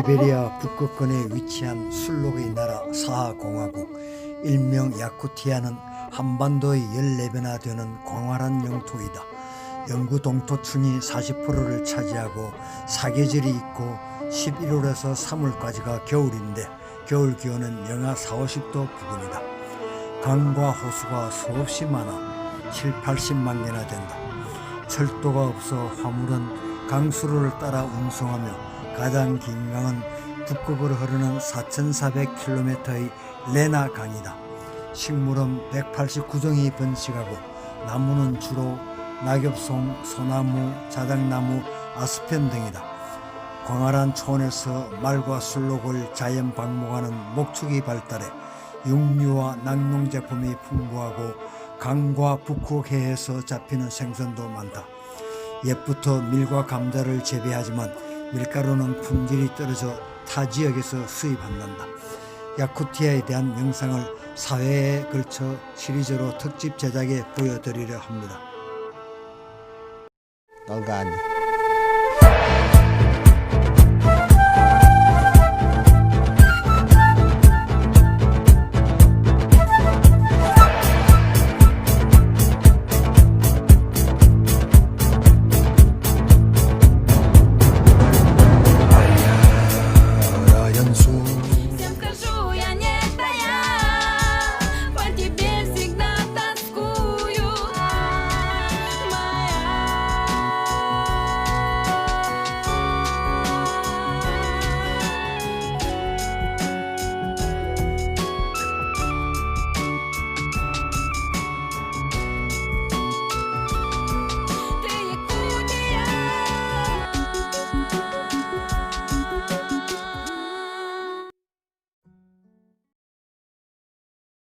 시베리아 북극권에 위치한 술록의 나라 사하공화국 일명 야쿠티아는 한반도의 14배나 되는 광활한 영토이다. 영구 동토층이 40%를 차지하고 사계절이 있고 11월에서 3월까지가 겨울인데 겨울 기온은 영하 4, 50도 부근이다. 강과 호수가 수없이 많아 7, 80만 개나 된다. 철도가 없어 화물은 강수로를 따라 운송하며 가장 긴 강은 북극으로 흐르는 4,400km의 레나 강이다. 식물은 189종이 번식하고 나무는 주로 낙엽송, 소나무, 자작나무, 아스펜 등이다. 광활한 초원에서 말과 술록을 자연 방목하는 목축이 발달해 육류와 낙농 제품이 풍부하고 강과 북극해에서 잡히는 생선도 많다. 옛부터 밀과 감자를 재배하지만 밀가루는 품질이 떨어져 타 지역에서 수입한단다. 야쿠티아에 대한 영상을 사회에 걸쳐 시리즈로 특집 제작에 보여드리려 합니다. Tolgan.